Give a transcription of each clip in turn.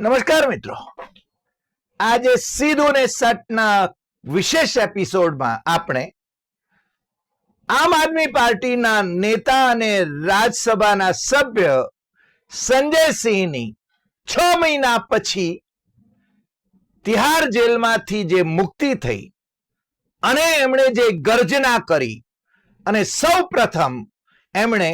નમસ્કાર મિત્રો. આજે સીધું ને સટના વિશેષ એપિસોડમાં આપણે આમ આદમી પાર્ટીના નેતા અને રાજ્યસભાના સભ્ય સંજય સિંહની છ મહિના પછી તિહાર જેલમાંથી જે મુક્તિ થઈ અને એમણે જે ગર્જના કરી અને સૌ પ્રથમ એમણે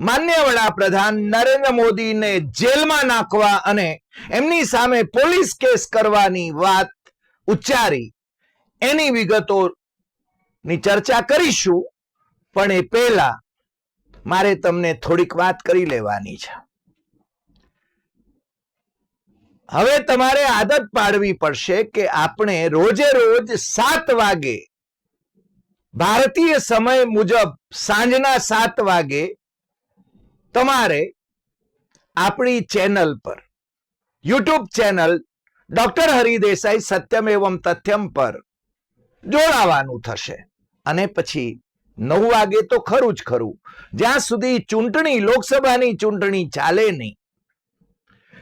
માન્ય વડાપ્રધાન નરેન્દ્ર મોદીને જેલમાં નાખવા અને એમની સામે પોલીસ કેસ કરવાની વાત ઉચ્ચારી. એની વિગતો ની ચર્ચા કરીશું, પણ એ પહેલા મારે તમને થોડીક વાત કરી લેવાની છે. હવે તમારે આદત પાડવી પડશે કે આપણે રોજે રોજ સાત વાગે ભારતીય સમય મુજબ સાંજના સાત વાગે તમારે આપણી ચેનલ પર, YouTube channel doctor Hari Desai Satyam Evam Tathyam પર જોડાવાનું થશે. અને પછી નવ વાગે તો ખરું જ ખરું. જ્યાં સુધી ચૂંટણી, લોકસભાની ચૂંટણી ચાલે નહીં,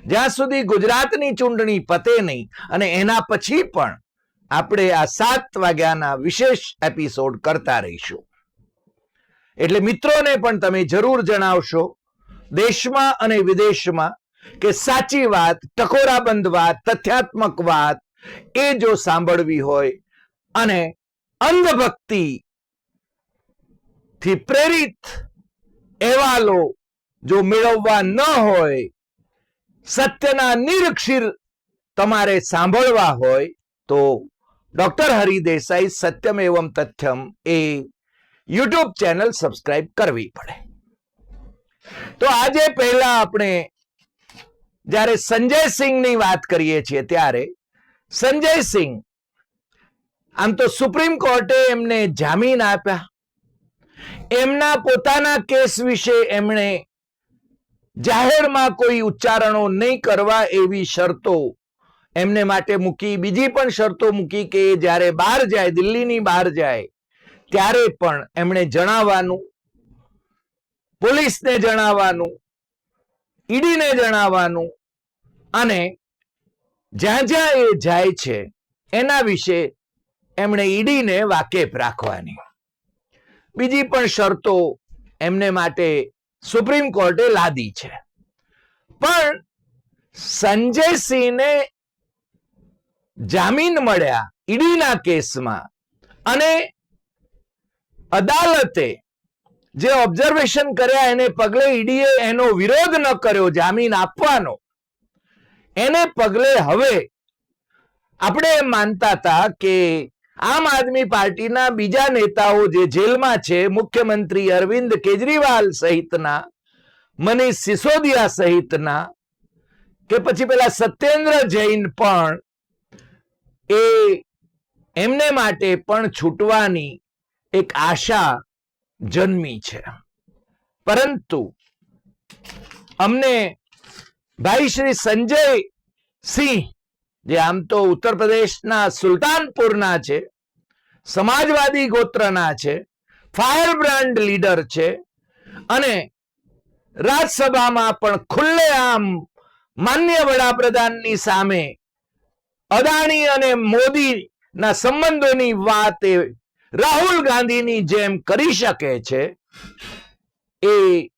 જ્યાં સુધી ગુજરાતની ચૂંટણી પતે નહીં, અને એના પછી પણ આપણે આ સાત વાગ્યાના વિશેષ એપિસોડ કરતા રહીશું. એટલે મિત્રોને પણ તમે જરૂર જણાવશો દેશમાં અને વિદેશમાં કે સાચી વાત, ટકોરાબંધ વાત, તથ્યાત્મક વાત એ જો સાંભળવી હોય અને અંધભક્તિ થી પ્રેરિત અહેવાલો જો મેળવવા ન હોય, સત્યના નિરક્ષીર તમારે સાંભળવા હોય તો ડોક્ટર હરિદેસાઈ સત્યમ એવમ તથ્યમ એ યુટ્યુબ ચેનલ સબસ્ક્રાઇબ કરવી પડે. તો આજે પહેલા આપણે જ્યારે સંજય સિંહની વાત કરીએ છીએ ત્યારે સંજય સિંહ આમ તો સુપ્રીમ કોર્ટે એમને જામીન આપ્યા. એમના પોતાના કેસ વિશે એમણે જાહેરમાં કોઈ ઉચ્ચારણો નહીં કરવા એવી શરતો એમને માટે મૂકી. બીજી પણ શરતો મૂકી કે જ્યારે બહાર જાય, દિલ્હીની બહાર જાય ત્યારે પણ એમણે જણાવવાનું, પોલીસને જણાવવાનું, ઈડીને જણાવવાનું અને જ્યાં જ્યાં એ જાય છે એના વિશે એમણે ઈડીને વાકેફ રાખવાની. બીજી પણ શરતો એમને માટે સુપ્રીમ કોર્ટે લાદી છે. પણ સંજય સિંહને જામીન મળ્યા ઈડીના કેસમાં અને અદાલતે જે ઓબ્ઝર્વેશન કર્યા એને પગલે ઈડીએ એનો વિરોધ ન કર્યો, જામીન આપવાનો. એને પગલે હવે આપણે એમ માનતા હતા કે આમ આદમી પાર્ટીના બીજા નેતાઓ જે જેલમાં છે, મુખ્યમંત્રી અરવિંદ કેજરીવાલ સહિતના, મનીષ સિસોદિયા સહિતના, કે પછી પેલા સત્યેન્દ્ર જૈન પણ એ એમને માટે પણ છૂટવાની એક આશા જન્મી છે. પરંતુ અમને ભાઈ શ્રી સંજય સિંહ, જે આમ તો ઉત્તર પ્રદેશના સુલતાનપુરના છે, સમાજવાદી ગોત્રના છે, ફાયર બ્રાન્ડ લીડર છે અને રાજ્યસભામાં પણ ખુલ્લેઆમ માન્ય વડાપ્રધાનની સામે અદાણી અને મોદીના સંબંધોની વાત એ રાહુલ ગાંધીની જેમ કરી શકે છે એ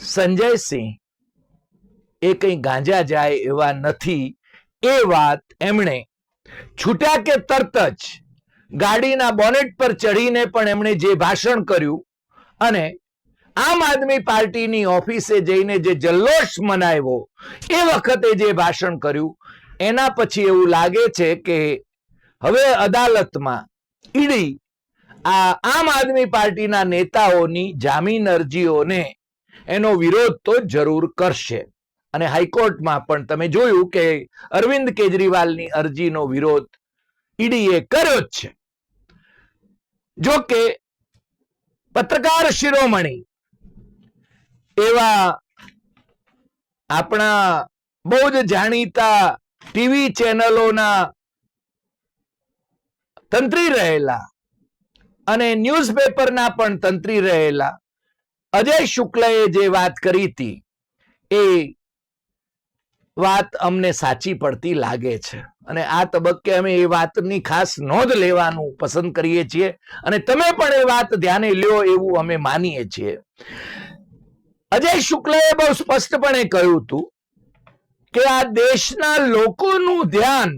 સંજયસિંહ એ કઈ ગાંજા જાય એવા નથી એ વાત એમણે છૂટ્યા કે તરત જ ગાડીના બોનેટ પર ચડીને પણ એમણે જે ભાષણ કર્યું અને આમ આદમી પાર્ટીની ઓફિસે જઈને જે જલ્લોષ મનાવ્યો એ વખતે જે ભાષણ કર્યું એના પછી એવું લાગે છે કે હવે અદાલતમાં ઈડી આ આમ આદમી પાર્ટીના નેતાઓની જામીન અરજીઓને એનો વિરોધ તો જરૂર કરશે. અને હાઈકોર્ટમાં પણ તમે જોયું કે અરવિંદ કેજરીવાલની અરજીનો વિરોધ ઈડીએ કર્યો જ છે. જો કે પત્રકાર શિરોમણી એવા આપણા બહુ જ જાણીતા ટીવી ચેનલોના તંત્રી રહેલા અને ન્યૂઝપેપરના પણ તંત્રી રહેલા. અજય શુક્લએ જે વાત કરી હતી, એ વાત અમને સાચી પડતી લાગે છે. અને આ તબક્કે અમે એ વાતની ખાસ નોંધ લેવાનું પસંદ કરીએ છીએ. અને તમે પણ એ વાત ધ્યાને લ્યો એવું અમે માનીએ છીએ. અજય શુક્લએ બહુ સ્પષ્ટપણે કહ્યું હતું કે આ દેશના લોકોનું ધ્યાન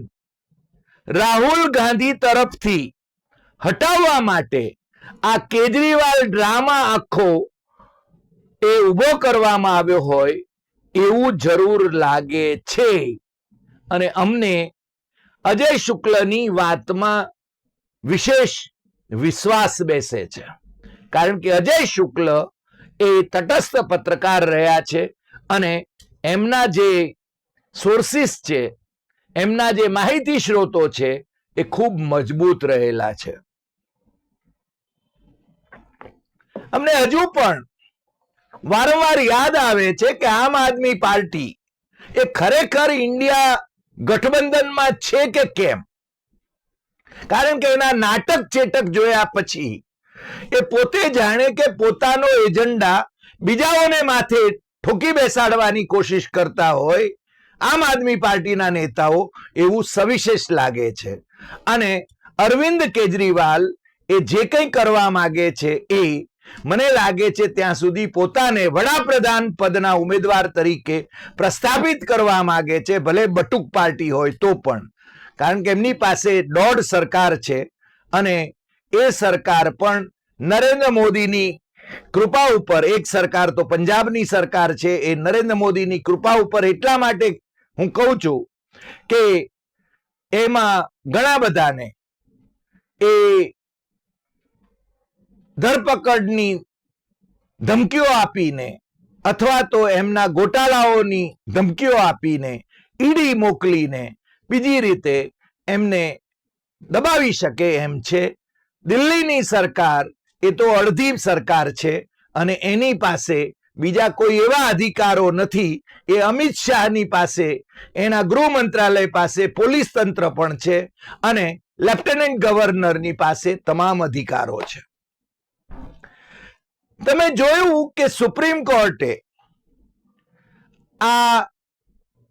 રાહુલ ગાંધી તરફથી હટાવવા માટે આ કેજરીવાલ ડ્રામા આખો એ ઊભો કરવામાં આવ્યો હોય એવું જરૂર લાગે છે. અને અમને અજય શુક્લની વાતમાં વિશેષ વિશ્વાસ બેસે છે. કારણ કે અજય શુક્લ એ તટસ્થ પત્રકાર રહ્યા છે અને એમના જે સોર્સિસ છે એમના જે માહિતી સ્ત્રોતો છે એ ખૂબ મજબૂત રહેલા છે. અમને હજુ પણ વારંવાર યાદ આવે છે કે આમ આદમી પાર્ટી એ ખરેખર ઇન્ડિયા ગઠબંધનમાં છે કે કેમ? કારણ કે એના નાટક ચેટક જોયા પછી એ પોતે જાણે કે પોતાનો એજન્ડા બીજાઓને માથે ઠોકી બેસાડવાની કોશિશ કરતા હોય આમ આદમી પાર્ટીના નેતાઓ એવું સવિશેષ લાગે છે. અને અરવિંદ કેજરીવાલ એ જે કંઈ કરવા માગે છે એ મને લાગે છે ત્યાં સુધી પોતાને વડાપ્રધાન પદના ઉમેદવાર તરીકે પ્રસ્થાપિત કરવા માગે છે, ભલે બટુક પાર્ટી હોય તો પણ. કારણ કે એમની પાસે દોઢ સરકાર છે અને એ સરકાર પણ નરેન્દ્ર મોદીની કૃપા ઉપર, એક સરકાર તો પંજાબની સરકાર છે, એ નરેન્દ્ર મોદીની કૃપા ઉપર એટલા માટે હું કહું છું કે એમાં ઘણા બધાને એ ધરપકડની ધમકીઓ આપીને અથવા તો એમના ગોટાળાઓની ધમકીઓ આપીને ઈડી મોકલીને બીજી રીતે એમને દબાવી શકે એમ છે. દિલ્હીની સરકાર એ તો અડધી સરકાર છે અને એની પાસે બીજા કોઈ એવા અધિકારો નથી. એ અમિત શાહની પાસે, એના ગૃહ મંત્રાલય પાસે પોલીસ તંત્ર પણ છે અને લેફ્ટનન્ટ ગવર્નરની પાસે તમામ અધિકારો છે. તમે જોયું કે સુપ્રીમ કોર્ટે આ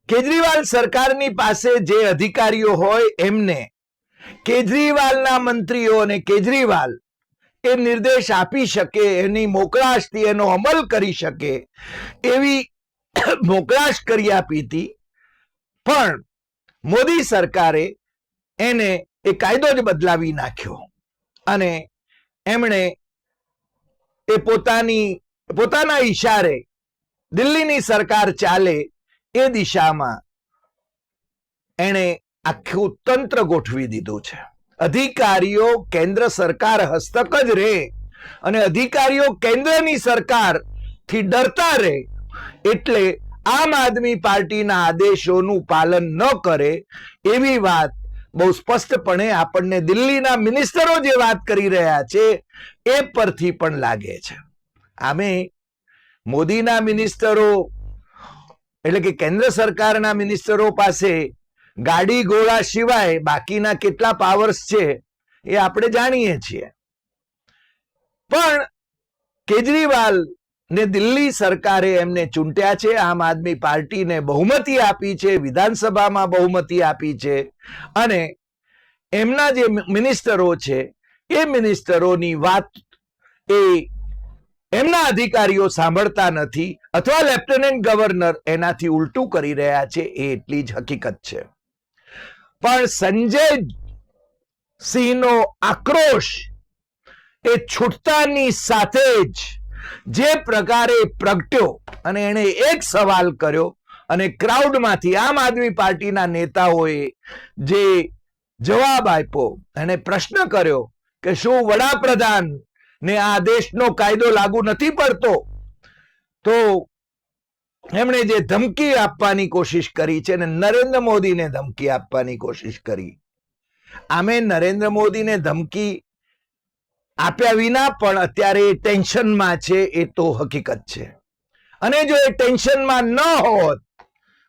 કેજરીવાલ સરકારની પાસે જે અધિકારીઓ હોય એમને કેજરીવાલના મંત્રીઓ અને કેજરીવાલ એ નિર્દેશ આપી શકે, એની મોકળાશથી એનો અમલ કરી શકે, એવી મોકળાશ કરી આપી હતી. પણ મોદી સરકારે એને એ કાયદો જ બદલાવી નાખ્યો અને એમણે એ પોતાની, પોતાના ઈશારે દિલ્હીની સરકાર ચાલે એ દિશામાં એણે આખું તંત્ર ગોઠવી દીધું છે. અધિકારીઓ કેન્દ્ર સરકાર હસ્તક જ રહે અને અધિકારીઓ કેન્દ્રની સરકારથી ડરતા રહે એટલે આમ આદમી પાર્ટીના આદેશોનું પાલન ન કરે એવી વાત બહુ સ્પષ્ટપણે આપણને દિલ્હીના મિનિસ્ટરો જે વાત કરી રહ્યા છે એ પરથી પણ લાગે છે. આમે મોદીના મિનિસ્ટરો એટલે કે કેન્દ્ર સરકારના મિનિસ્ટરો પાસે ગાડી ઘોડા સિવાય બાકીના કેટલા પાવર્સ છે એ આપણે જાણીએ છીએ. પણ કેજરીવાલ ને દિલ્હી સરકારે એમને ચૂંટ્યા છે, આમ આદમી પાર્ટીને બહુમતી આપી છે, વિધાનસભામાં બહુમતી આપી છે અને એમના જે મિનિસ્ટરો છે, એ મિનિસ્ટરોની વાત એ એમના અધિકારીઓ સાંભળતા નથી અથવા લેફ્ટનન્ટ ગવર્નર એનાથી ઉલટું કરી રહ્યા છે, એ એટલી જ હકીકત છે. પણ સંજય સિંહનો આક્રોશ એ છૂટતાની સાથે જ જે પ્રકારે પ્રગટ્યો અને એણે એક સવાલ કર્યો અને ક્રાઉડમાંથી આમ આદમી પાર્ટીના નેતાઓએ જે જવાબ આપ્યો એને પ્રશ્ન કર્યો કે શું વડાપ્રધાન ને આ દેશનો કાયદો લાગુ નથી પડતો? તો એમણે જે ધમકી આપવાની કોશિશ કરી છે અને નરેન્દ્ર મોદીને ધમકી આપવાની કોશિશ કરી, આમે નરેન્દ્ર મોદીને ધમકી આપ્યા વિના પણ અત્યારે એ ટેન્શનમાં છે, એ તો હકીકત છે. અને જો એ ટેન્શનમાં ન હોત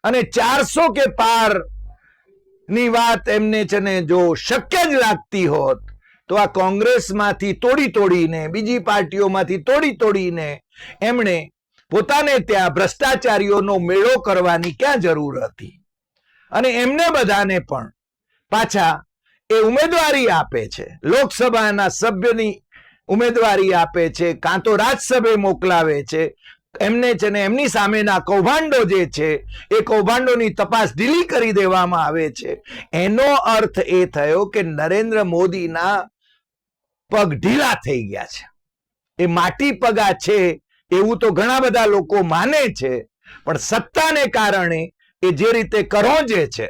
અને ચારસો કે પારની વાત એમને છે ને જો શક્ય જ લાગતી હોત, તો આ કોંગ્રેસમાંથી તોડી તોડીને, બીજી પાર્ટીઓમાંથી તોડી તોડીને એમણે પોતાને ત્યાં ભ્રષ્ટાચારીઓનો મેળો કરવાની ક્યાં જરૂર હતી? અને એમને બધાને પણ પાછા એ ઉમેદવારી આપે છે. લોકસભાના સભ્યની ઉમેદવારી આપે છે, કાં તો રાજ્યસભે મોકલાવે છે. એમને છે ને એમની સામેના કૌભાંડો જે છે, એ કૌભાંડોની તપાસ ઢીલી કરી દેવામાં આવે છે. એનો અર્થ એ થયો કે નરેન્દ્ર મોદીના પગ ઢીલા થઈ ગયા છે. એ માટી પગા છે એવું તો ઘણા બધા લોકો માને છે, પણ સત્તાને કારણે એ જે રીતે કરોંજે છે,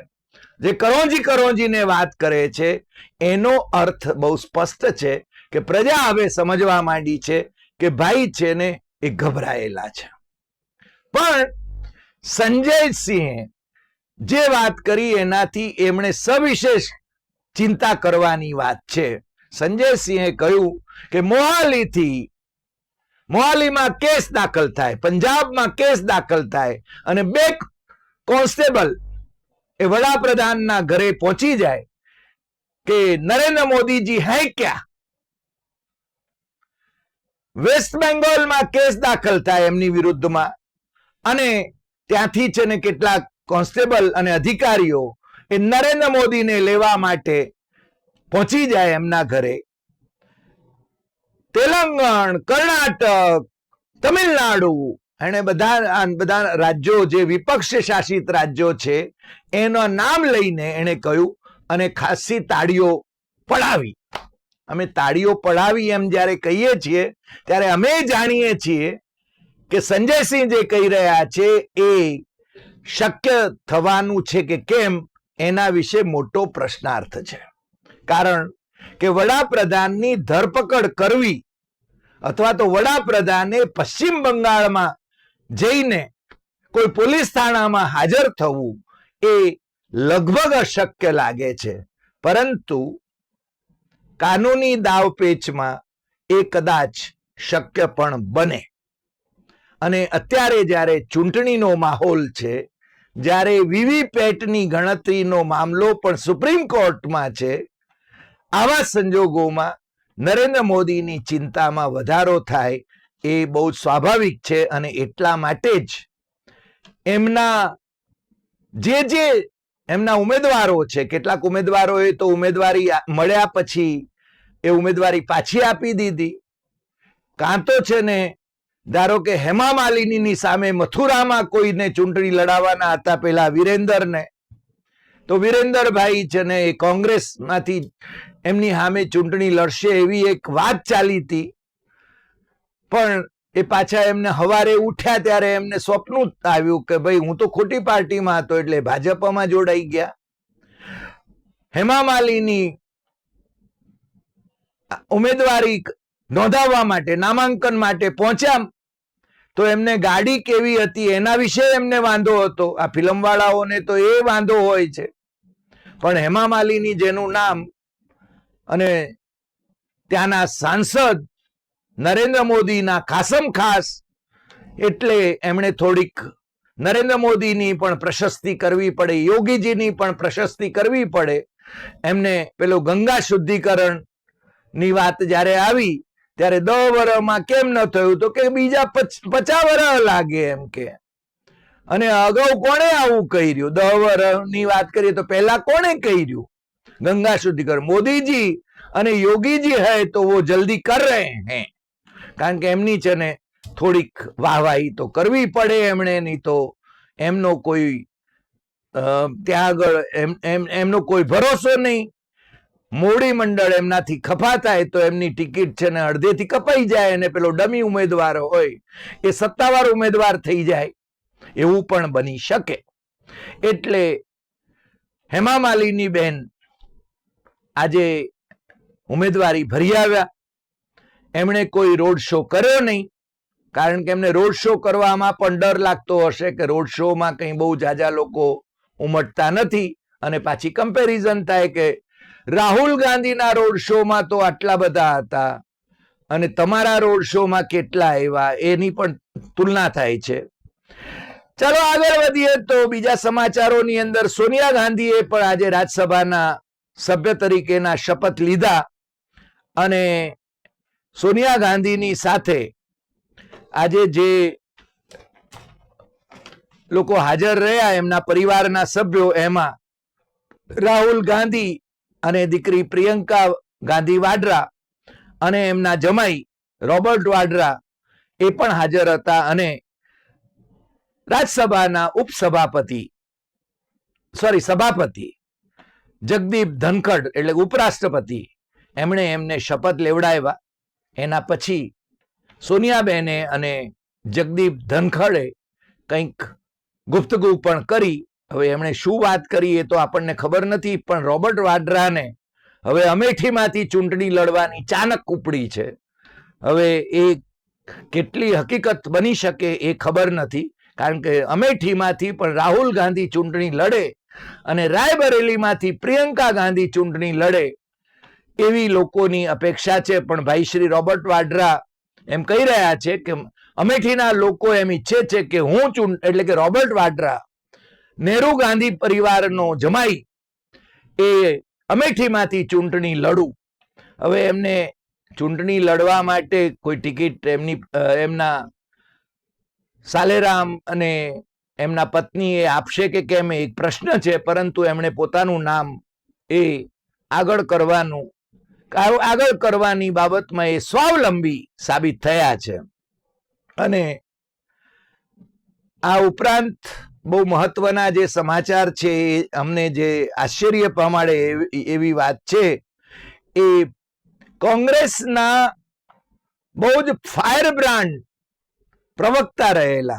જે કરોંજી કરોંજીને વાત કરે છે, એનો અર્થ બહુ સ્પષ્ટ છે કે પ્રજા હવે સમજવા માંડી છે કે ભાઈ છે ને એ ગભરાયેલા છે. પણ સંજયસિંહે જે વાત કરી એનાથી એમણે સવિશેષ ચિંતા કરવાની વાત છે. સંજય સિંહે કહ્યું કે મોહાલીથી મોહાલીમાં કેસ દાખલ થાય, પંજાબમાં કેસ દાખલ થાય અને બે કોન્સ્ટેબલ એ વડાપ્રધાનના ઘરે પહોંચી જાય કે નરેન્દ્ર મોદીજી હે ક્યાં? વેસ્ટ બેંગોલમાં કેસ દાખલ થાય એમની વિરુદ્ધમાં અને ત્યાંથી છે ને કેટલાક કોન્સ્ટેબલ અને અધિકારીઓ એ નરેન્દ્ર મોદીને લેવા માટે પહોંચી જાય એમના ઘરે. તેલંગણ, કર્ણાટક, તમિલનાડુ. એને બધા બધા રાજ્યો જે વિપક્ષ શાસિત રાજ્યો છે, એનો નામ લઈને એને કહ્યું, અને ખાસી તાળીઓ પડાવી. અમે તાળીઓ પડાવી એમ જ્યારે કહીએ છીએ, ત્યારે અમે જાણીએ છીએ કે સંજયસિંહ જે કહી રહ્યા છે, એ શક્ય થવાનું છે કે કેમ, એના વિશે મોટો પ્રશ્નાર્થ છે. કારણ કે વડાપ્રધાનની ધરપકડ કરવી અથવા તો વડાપ્રધાને પશ્ચિમ બંગાળમાં જઈને કોઈ પોલીસ થાણામાં હાજર થવું એ લગભગ અશક્ય લાગે છે. પરંતુ કાનૂની દાવપેચમાં એ કદાચ શક્ય પણ બને. અને અત્યારે જ્યારે ચૂંટણીનો માહોલ છે, જ્યારે વીવીપેટની ગણતરીનો મામલો પણ સુપ્રીમ કોર્ટમાં છે આવા સંજોગોમાં નરેન્દ્ર મોદીની ચિંતામાં વધારો થાય એ બહુ સ્વાભાવિક છે અને એટલા માટે જ એમના જે જે એમના ઉમેદવારો છે, કેટલાક ઉમેદવારોએ તો ઉમેદવારી મળ્યા પછી એ ઉમેદવારી પાછી આપી દીધી. કાં તો છે ને, ધારો કે હેમા માલિનીની સામે મથુરામાં કોઈને ચૂંટણી લડાવવાના હતા પેલા વિરેન્દરને તો વિરેન્દ્રભાઈ છે ને એ કોંગ્રેસમાંથી એમની સામે ચૂંટણી લડશે એવી એક વાત ચાલી હતી. પણ એ પાછા એમને હવારે ઉઠ્યા ત્યારે એમને સ્વપ્ન જ આવ્યું કે ભાઈ હું તો ખોટી પાર્ટીમાં હતો એટલે ભાજપમાં જોડાઈ ગયા. હેમા માલિની ઉમેદવારી નોંધાવવા માટે, નામાંકન માટે પહોંચ્યા તો એમને ગાડી કેવી હતી? એના વિશે એમને વાંધો હતો. આ ફિલ્મ વાળાઓને તો એ વાંધો હોય છે. પણ હેમા માલિની જેનું નામ અને ત્યાંના સાંસદ નરેન્દ્ર મોદીના ખાસમ ખાસ એટલે એમણે થોડીક નરેન્દ્ર મોદીની પણ પ્રશસ્તિ કરવી પડે, યોગીજીની પણ પ્રશસ્તિ કરવી પડે. એમને પેલું ગંગા શુદ્ધિકરણની વાત જ્યારે આવી ત્યારે દહ વર્ષમાં કેમ ન થયું તો કે બીજા પચાસ વર્ષ લાગે એમ કે. અને અગાઉ કોણે આવું કર્યું? દહ વર્ષની વાત કરીએ તો પહેલા કોણે કર્યું? ગંગા શુદ્ધિકરણ મોદીજી અને યોગીજી હે તો વો જલ્દી કર રહે હે. કારણ કે એમની છે ને થોડીક વાહવાહી તો કરવી પડે એમણે, નહીં તો એમનો કોઈ ત્યાં આગળ એમ એમ, એમનો કોઈ ભરોસો નહીં. મોડી મંડળ એમનાથી ખફા થાય તો એમની ટિકિટ છે ને અડધેથી કપાઈ જાય અને પેલો ડમી ઉમેદવાર હોય એ સત્તાવાર ઉમેદવાર થઈ જાય. એવું પણ બની શકે. એટલે હેમા માલિની બેન આજે ઉમેદવારી ભરી આવ્યા. એમણે કોઈ રોડ શો કર્યો નહીં. કારણ કે એમને રોડ શો કરવામાં પણ ડર લાગતો હશે કે રોડ શોમાં કંઈ બહુ જાજા લોકો ઉમટતા નથી અને પાછી કમ્પેરિઝન થાય કે રાહુલ ગાંધીના રોડ શોમાં તો આટલા બધા હતા અને તમારા રોડ શોમાં કેટલા આવ્યા, એની પણ તુલના થાય છે. ચાલો આગળ વધીએ તો બીજા સમાચારોની અંદર સોનિયા ગાંધીએ પણ આજે રાજ્યસભાના સભ્ય તરીકેના શપથ લીધા અને સોનિયા ગાંધીની સાથે આજે જે લોકો હાજર રહ્યા એમના પરિવારના સભ્યો, એમાં રાહુલ ગાંધી અને દીકરી પ્રિયંકા ગાંધી વાડરા અને એમના જમાઈ રોબર્ટ વાડરા એ પણ હાજર હતા અને રાજ્યસભાના ઉપસભાપતિ સોરી સભાપતિ જગદીપ ધનખડ એટલે ઉપરાષ્ટ્રપતિ, એમણે એમને શપથ લેવડાવ્યા. એના પછી સોનિયાબેને અને જગદીપ ધનખડે કંઈક ગુપ્તગુ પણ કરી હવે એમણે શું વાત કરી એ તો આપણને ખબર નથી, પણ રોબર્ટ વાડ્રાને હવે અમેઠીમાંથી ચૂંટણી લડવાની ચાનક ઉપડી છે. હવે એ કેટલી હકીકત બની શકે એ ખબર નથી, કારણ કે અમેઠીમાંથી પણ રાહુલ ગાંધી ચૂંટણી લડે અને રાયબરેલીમાંથી પ્રિયંકા ગાંધી ચૂંટણી લડે એવી લોકોની અપેક્ષા છે. પણ ભાઈ શ્રી રોબર્ટ વાડ્રા એમ કહી રહ્યા છે કે અમેઠીના લોકો એમ ઈચ્છે છે કે હું ચૂંટ એટલે કે રોબર્ટ વાડ્રા નહેરુ ગાંધી પરિવારનો જમાઈ એ અમેઠીમાંથી ચૂંટણી લડું. હવે એમને ચૂંટણી લડવા માટે કોઈ ટિકિટ એમની એમના સાલેરામ અને એમના પત્ની એ આપશે કે કેમ એક પ્રશ્ન છે, પરંતુ એમણે પોતાનું નામ એ આગળ કરવાનું આગળ કરવાની બાબતમાં એ સ્વાવલંબી સાબિત થયા છે. અને આ ઉપરાંત બહુ મહત્વના જે સમાચાર છે, એ અમને જે આશ્ચર્ય પમાડે એવી- વાત છે, એ કોંગ્રેસના બહુ જ ફાયર બ્રાન્ડ પ્રવક્તા રહેલા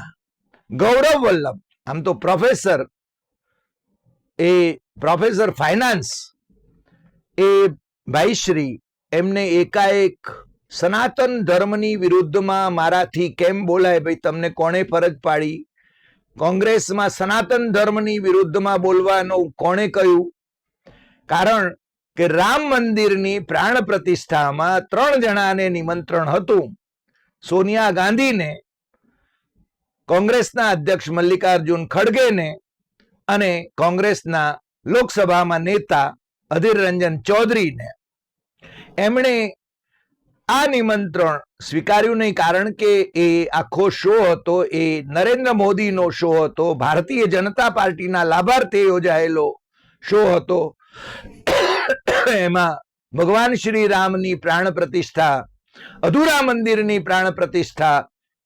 ગૌરવ વલ્લભ, આમ તો પ્રોફેસર, એ પ્રોફેસર ફાઇનાન્સ, એ ભાઈશ્રી એમને એકાએક સનાતન ધર્મની વિરુદ્ધમાં મારાથી કેમ બોલાય ભાઈ, તમને કોણે ફરજ પાડી? કોંગ્રેસમાં સનાતન ધર્મની વિરુદ્ધમાં બોલવાનું કોણે કહ્યું? કારણ કે રામ મંદિરની પ્રાણ પ્રતિષ્ઠામાં ત્રણ જણાને નિમંત્રણ હતું. સોનિયા ગાંધીને, કોંગ્રેસના અધ્યક્ષ મલ્લિકાર્જુન ખડગેને અને કોંગ્રેસના લોકસભામાં નેતા અધીર રંજન ચૌધરીને. એમણે આ નિમંત્રણ સ્વીકાર્યું નહીં કારણ કે એ આખો શો હતો, એ નરેન્દ્ર મોદીનો શો હતો, ભારતીય જનતા પાર્ટીના લાભાર્થે યોજાયેલો શો હતો. એમાં ભગવાન શ્રી રામની પ્રાણ પ્રતિષ્ઠા, અધુરા મંદિરની પ્રાણ પ્રતિષ્ઠા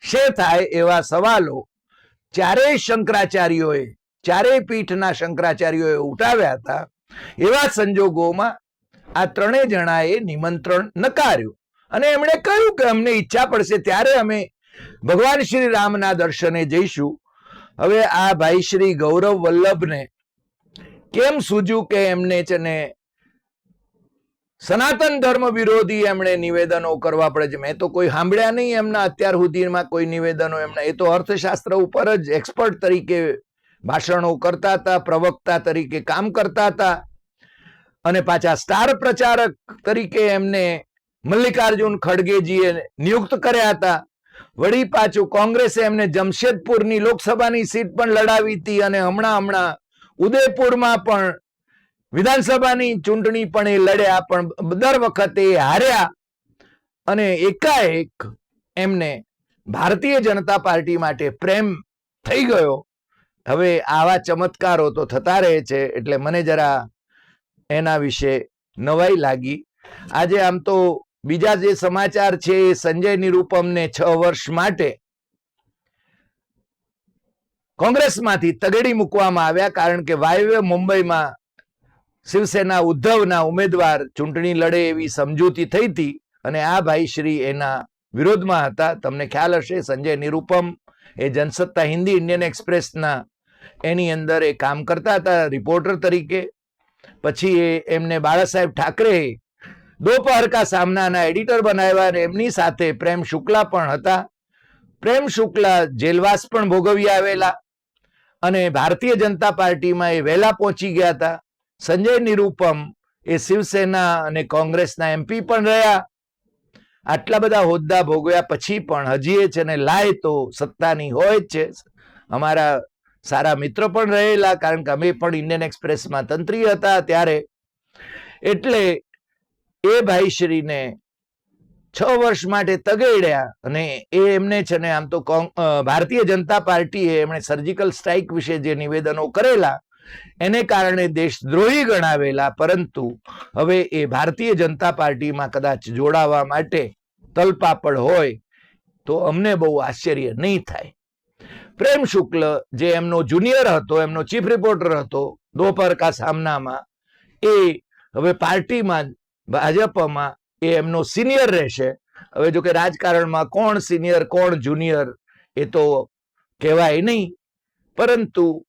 શે થાય એવા સવાલો ચારેય શંકરાચાર્યોએ, ચારેય પીઠના શંકરાચાર્યોએ ઉઠાવ્યા હતા. એવા સંજોગોમાં આ ત્રણેય જણાએ નિમંત્રણ નકાર્યું. અને એમણે કહ્યું કે અમને ઈચ્છા પડશે ત્યારે અમે ભગવાન શ્રી રામના દર્શને જઈશું. હવે આ ભાઈ શ્રી ગૌરવ વલ્લભને કેમ સૂજ્યું કે એમને છે સનાતન ધર્મ વિરોધી એમણે નિવેદનો કરવા પડે છે? મેં તો કોઈ સાંભળ્યા નહીં એમના અત્યાર સુધીમાં કોઈ નિવેદનો એમના. એ તો અર્થશાસ્ત્ર ઉપર જ એક્સપર્ટ તરીકે ભાષણો કરતા હતા, પ્રવક્તા તરીકે કામ કરતા હતા. અને પાછા સ્ટાર પ્રચારક તરીકે એમને મલ્લિકાર્જુન ખડગેજીએ નિયુક્ત કર્યા હતા. વળી પાછું કોંગ્રેસે એમને જમશેદપુરની લોકસભાની સીટ પણ લડાવી હતી અને હમણાં હમણાં ઉદયપુરમાં પણ વિધાનસભાની ચૂંટણી પણ એ લડ્યા, પણ દર વખતે હાર્યા. અને એકાએક એમને ભારતીય જનતા પાર્ટી માટે પ્રેમ થઈ ગયો. હવે આવા ચમત્કારો તો થતા રહે છે, એટલે મને જરા એના વિશે નવાઈ લાગી. આજે આમ તો બીજા જે સમાચાર છે એ સંજય નિરૂપમને છ વર્ષ માટે કોંગ્રેસમાંથી તગડી મૂકવામાં આવ્યા કારણ કે વાયવ્ય મુંબઈમાં શિવસેના ઉદ્ધવના ઉમેદવાર ચૂંટણી લડે એવી સમજૂતી થઈ હતી અને આ ભાઈ શ્રી એના વિરોધમાં હતા. તમને ખ્યાલ હશે, સંજય નિરૂપમ એ જનસત્તા હિન્દી ઇન્ડિયન એક્સપ્રેસના એની અંદર એ કામ કરતા હતા, રિપોર્ટર તરીકે. પછી એ એમને બાળાસાહેબ ઠાકરે દોપહર કા સામનાના એડિટર બનાવ્યા અને એમની સાથે પ્રેમ શુક્લા પણ હતા. પ્રેમ શુક્લા જેલવાસ પણ ભોગવી આવેલા અને ભારતીય જનતા પાર્ટીમાં એ વહેલા પહોંચી ગયા હતા. સંજય નિરૂપમ એ શિવસેના અને કોંગ્રેસના એમપી પણ રહ્યા. આટલા બધા હોદ્દા ભોગવ્યા પછી પણ હજી એ છે ને લાય તો સત્તાની હોય જ છે. અમારા સારા મિત્રો પણ રહેલા કારણ કે અમે પણ ઇન્ડિયન એક્સપ્રેસમાં તંત્રી હતા ત્યારે. એટલે એ ભાઈશ્રીને છ વર્ષ માટે તગેડ્યા અને એ એમને છે ને આમ તો ભારતીય જનતા પાર્ટીએ એમણે સર્જિકલ સ્ટ્રાઇક વિશે જે નિવેદનો કરેલા, એને કારણે દેશદ્રોહી ગણાવેલા, પરંતુ હવે એ ભારતીય જનતા પાર્ટીમાં કદાચ જોડાવા માટે તલપાપડ હોય, તો અમને બહુ આશ્ચર્ય નહીં થાય. પ્રેમ શુક્લ જે એમનો જુનિયર હતો, એમનો ચીફ રિપોર્ટર હતો, દોપહર કા સામનામાં, એ હવે પાર્ટીમાં ભાજપમાં એ એમનો સિનિયર રહેશે. હવે જો કે રાજકારણમાં કોણ સિનિયર કોણ જુનિયર એ તો કહેવાય નહીં. પરંતુ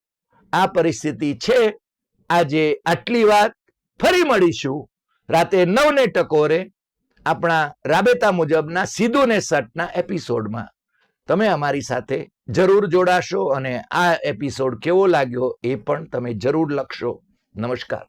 આ પરિસ્થિતિ છે. આજે આટલી વાત ફરી મળીશું. રાતે નવને ટકોરે આપણા રાબેતા મુજબના સીધું ને સટના એપિસોડમાં. તમે અમારી સાથે જરૂર જોડાશો અને આ એપિસોડ કેવો લાગ્યો એ પણ તમે જરૂર લખશો. નમસ્કાર.